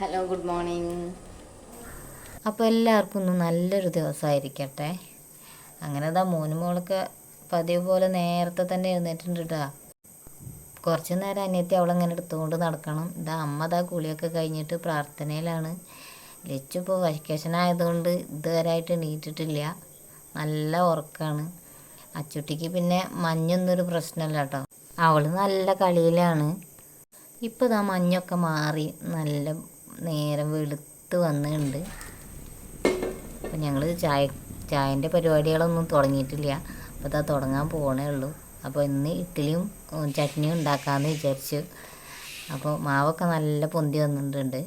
Hello good morning അപ്പോൾ എല്ലാവർക്കും ഒന്ന് നല്ലൊരു ദിവസമായിരിക്കട്ടെ. അങ്ങനെ അതാ മോനും മോളൊക്കെ പതിവ് പോലെ നേരത്തെ തന്നെ എഴുന്നേറ്റുണ്ട് കുറച്ച് നേരം അനിയത്തി അവളങ്ങനെ എടുത്തുകൊണ്ട് നടക്കണം. ഇതാ അമ്മ അതാ കുളിയൊക്കെ കഴിഞ്ഞിട്ട് പ്രാർത്ഥനയിലാണ്. ലച്ചു ഇപ്പോൾ വെക്കേഷൻ ആയതുകൊണ്ട് ഇതുവരെയായിട്ട് എണീറ്റിട്ടില്ല. നല്ല ഉറക്കമാണ് അച്ചുട്ടിക്ക് പിന്നെ മഞ്ഞൊന്നൊരു പ്രശ്നമല്ല കേട്ടോ. അവൾ നല്ല കളിയിലാണ്. ഇപ്പോൾ ഇതാ മഞ്ഞൊക്കെ മാറി നല്ല വന്നിട്ടുണ്ട്. അപ്പം ഞങ്ങൾ ചായ ചായന്റെ പരിപാടികളൊന്നും തുടങ്ങിയിട്ടില്ല. അപ്പോൾ അതാ തുടങ്ങാൻ പോകണേ ഉള്ളൂ. അപ്പോൾ ഇന്ന് ഇഡ്ഡലിയും ചട്നിയും ഉണ്ടാക്കാമെന്ന് വിചാരിച്ചു. അപ്പോൾ മാവൊക്കെ നല്ല പൊന്തി വന്നിട്ടുണ്ട്.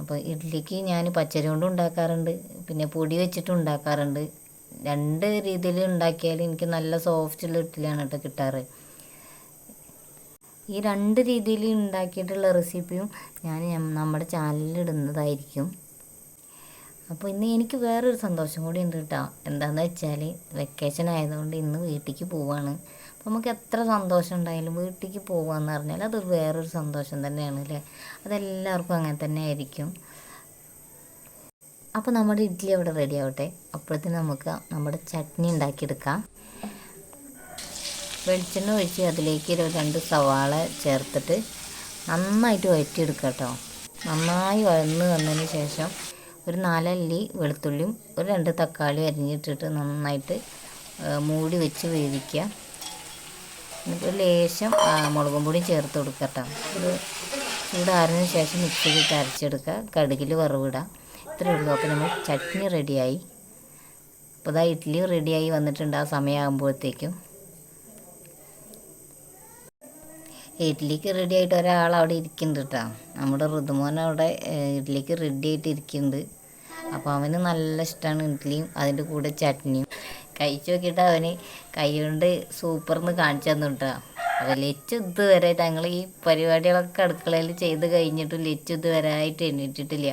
അപ്പോൾ ഇഡ്ഡലിക്ക് ഞാൻ പച്ചരി കൊണ്ടും ഉണ്ടാക്കാറുണ്ട്. പിന്നെ പൊടി വെച്ചിട്ടും ഉണ്ടാക്കാറുണ്ട്. രണ്ട് രീതിയിൽ ഉണ്ടാക്കിയാൽ എനിക്ക് നല്ല സോഫ്റ്റുള്ള ഇഡ്ഡലിയാണ് കേട്ടോ കിട്ടാറ്. ഈ രണ്ട് രീതിയിൽ ഉണ്ടാക്കിയിട്ടുള്ള റെസിപ്പിയും ഞാൻ നമ്മുടെ ചാനലിൽ ഇടുന്നതായിരിക്കും. അപ്പോൾ ഇന്ന് എനിക്ക് വേറൊരു സന്തോഷം കൂടി ഉണ്ട് കേട്ടോ. എന്താണെന്ന് വെച്ചാൽ വെക്കേഷൻ ആയതുകൊണ്ട് ഇന്ന് വീട്ടിലേക്ക് പോവാണ്. അപ്പോൾ നമുക്ക് എത്ര സന്തോഷം ഉണ്ടായാലും വീട്ടിലേക്ക് പോവാന്ന് പറഞ്ഞാൽ അത് വേറൊരു സന്തോഷം തന്നെയാണ് അല്ലേ? അതെല്ലാവർക്കും അങ്ങനെ തന്നെ ആയിരിക്കും. അപ്പോൾ നമ്മുടെ ഇഡ്ഡലി അവിടെ റെഡി ആവട്ടെ. അപ്പോഴത്തേന് നമുക്ക് നമ്മുടെ ചട്നി ഉണ്ടാക്കിയെടുക്കാം. വെളിച്ചെണ്ണ ഒഴിച്ച് അതിലേക്ക് രണ്ട് സവാള ചേർത്തിട്ട് നന്നായിട്ട് വഴറ്റിയെടുക്കുക കേട്ടോ നന്നായി വഴന്ന് വന്നതിന് ശേഷം ഒരു നാലല്ലി വെളുത്തുള്ളിയും ഒരു രണ്ട് തക്കാളി അരിഞ്ഞിട്ടിട്ട് നന്നായിട്ട് മൂടി വെച്ച് വേവിക്കുക. എന്നിട്ട് ഒരു ലേശം മുളകും പൊടി ചേർത്ത് കൊടുക്കുക കേട്ടോ ഒരു ചൂടാറിന് ശേഷം മിക്സിയിലിട്ട് അരച്ചെടുക്കുക. കടുകിൽ വറവിടുക. ഇത്രയേ ഉള്ളൂ. അപ്പോൾ നമ്മൾ ചട്നി റെഡിയായി അപ്പോൾ ഇതാ ഇഡ്ഡലി റെഡിയായി വന്നിട്ടുണ്ട് ആ സമയമാകുമ്പോഴത്തേക്കും. ഇഡ്ഡലിക്ക് റെഡി ആയിട്ട് ഒരാൾ അവിടെ ഇരിക്കുന്നുണ്ട് കേട്ടോ നമ്മുടെ ഋതുമോൻ അവിടെ ഇഡ്ഡലിക്ക് റെഡി ആയിട്ട് ഇരിക്കുന്നുണ്ട്. അപ്പോൾ അവന് നല്ല ഇഷ്ടമാണ് ഇഡ്ഡലിയും അതിന്റെ കൂടെ ചട്നിയും. കഴിച്ചു നോക്കിയിട്ട് അവന് കൈ കൊണ്ട് സൂപ്പർന്ന് കാണിച്ചു തന്നു കേട്ടോ അപ്പോൾ ലച്ചു ഇതുവരെ ഞങ്ങൾ ഈ പരിപാടികളൊക്കെ അടുക്കളയിൽ ചെയ്ത് കഴിഞ്ഞിട്ടും ഇതുവരെ ആയിട്ട് എണീറ്റിട്ടില്ല.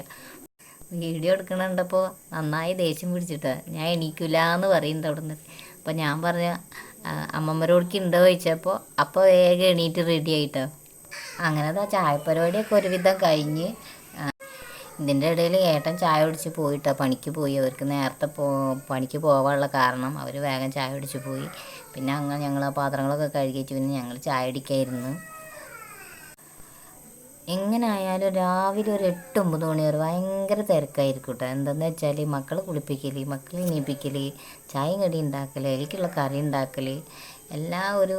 വീഡിയോ എടുക്കണുണ്ടപ്പോൾ നന്നായി ദേഷ്യം പിടിച്ചിട്ടാണ് ഞാൻ എണീക്കില്ല എന്ന് പറയുന്നുണ്ട് അവിടെ നിന്ന് ഞാൻ പറഞ്ഞ അമ്മമ്മരോടക്ക് ഉണ്ടോ ചോദിച്ചപ്പോൾ അപ്പോൾ വേഗം എണീറ്റ് റെഡി ആയിട്ടോ. അങ്ങനെ അതാ ചായ പരിപാടിയൊക്കെ ഒരുവിധം കഴിഞ്ഞ് ഇതിന്റെ ഇടയിൽ ഏട്ടൻ ചായ കുടിച്ച് പോയിട്ടോ പണിക്ക് പോയി. അവർക്ക് നേരത്തെ പോ പണിക്ക് പോകാനുള്ള കാരണം അവർ വേഗം ചായ കുടിച്ച് പോയി. പിന്നെ അങ്ങനെ ഞങ്ങൾ ആ പാത്രങ്ങളൊക്കെ കഴുകിച്ച് പിന്നെ ഞങ്ങൾ ചായ അടിക്കായിരുന്നു എങ്ങനെ ആയാലും രാവിലെ ഒരു എട്ട് ഒമ്പത് മണി വരെ ഭയങ്കര തിരക്കായിരിക്കും കേട്ടോ എന്തെന്ന് വെച്ചാൽ മക്കളെ കുളിപ്പിക്കൽ മക്കളെ എണീപ്പിക്കൽ ചായയും കടി ഉണ്ടാക്കൽ എനിക്കുള്ള കറി ഉണ്ടാക്കൽ എല്ലാം ഒരു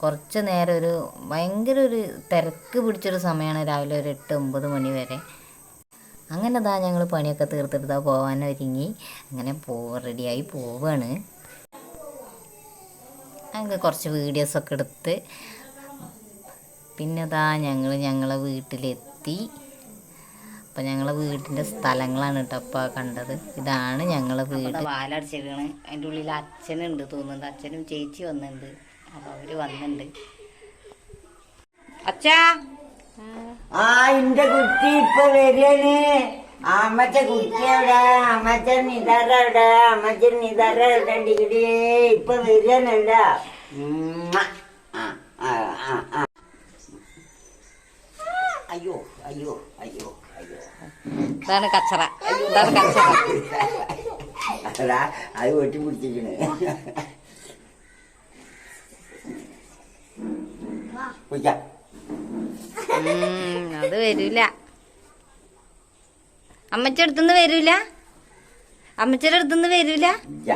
കുറച്ച് നേരം ഒരു ഭയങ്കര ഒരു തിരക്ക് പിടിച്ചൊരു സമയമാണ് രാവിലെ ഒരു എട്ട് ഒമ്പത് മണി വരെ. അങ്ങനെ ദാ ഞങ്ങൾ പണിയൊക്കെ തീർത്തെടുത്താൽ പോകാൻ ഒരുങ്ങി. അങ്ങനെ പോ റെഡിയായി പോവാണ്. അങ്ങനെ കുറച്ച് വീഡിയോസൊക്കെ എടുത്ത് പിന്നെ ഇതാ ഞങ്ങൾ ഞങ്ങളെ വീട്ടിലെത്തി. അപ്പം ഞങ്ങളെ വീട്ടിന്റെ സ്ഥലങ്ങളാണ് കേട്ടോ അപ്പോൾ കണ്ടത്. ഇതാണ് ഞങ്ങളെ വീട്. വാലടിച്ചിരിക്കണ്. അതിന്റെ ഉള്ളിൽ അച്ഛനുണ്ട് തോന്നുന്നുണ്ട്. അച്ഛനും ചേച്ചി വന്നിട്ടുണ്ട് അപ്പോൾ അവർ വന്നിട്ടുണ്ട് അച്ഛാ! ആ എന്റെ കുട്ടി ഇപ്പൊ വരികയാണ് അമ്മച്ച കുട്ടി എവിടെ അമ്മച്ചൻ നിതാര എവിടെ അമ്മച്ചൻ നിതാര എവിടെ ഡിഗ്രിയെ ഇപ്പൊ വരികയാണല്ല അയ്യോ അയ്യോ അയ്യോ അയ്യോ. ഇതാണ് കച്ചറ. ഇതാണ് കച്ചറ. അതാ അത് വെട്ടി പിടിച്ചിരിക്കണ്. കുടിക്കാം അത് വരൂല. അമ്മച്ച അടുത്തുനിന്ന് വരൂല? അമ്മച്ചയുടെ അടുത്തുനിന്ന് വരൂല? ഇല്ല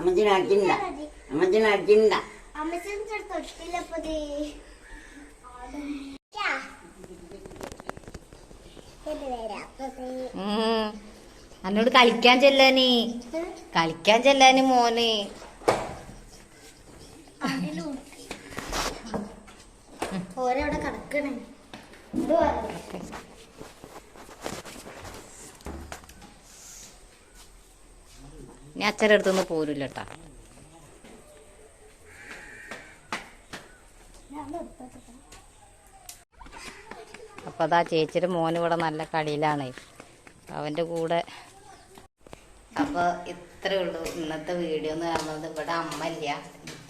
ഇല്ല എന്നാളാ അമ്മച്ചിന് അമ്മച്ചിനാക്കിണ്ട അമ്മച്ചൻ തൊട്ടില്ലപ്പത് ഉം. എന്നോട് കളിക്കാൻ ചെല്ലാന്. കളിക്കാൻ ചെല്ലാന് മോന്. ഓരവിടെ കിടക്കണേ. ഇനി അച്ഛന്റെ അടുത്തൊന്നും പോരില്ല കേട്ടാ അപ്പൊ അതാ ചേച്ചിയുടെ ഇവിടെ നല്ല കളിയിലാണ്. അവന്റെ കൂടെ. അപ്പോൾ ഇത്രേ ഉള്ളൂ ഇന്നത്തെ വീഡിയോ എന്ന് പറയുന്നത്. ഇവിടെ അമ്മ ഇല്ല.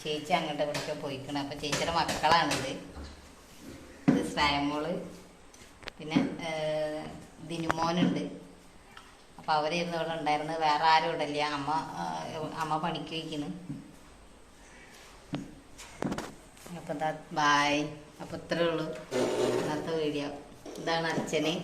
ചേച്ചി അങ്ങോട്ട് ഇവിടേക്ക് പോയിക്കണം. അപ്പൊ ചേച്ചിയുടെ മക്കളാണിത്. ഇത് സ്നേഹമോൾ. പിന്നെ ദിനുമോനുണ്ട്. അപ്പം അവരിന്ന് ഇവിടെ ഉണ്ടായിരുന്നു. വേറെ ആരും ഇവിടെ ഇല്ല. അമ്മ അമ്മ പണിക്ക് വയ്ക്കുന്നു അപ്പം ബായ് അപ്പം ഇത്രേ ഉള്ളൂ. ഇന്നത്തെ വീഡിയോ ഇതാണ് അച്ഛന്.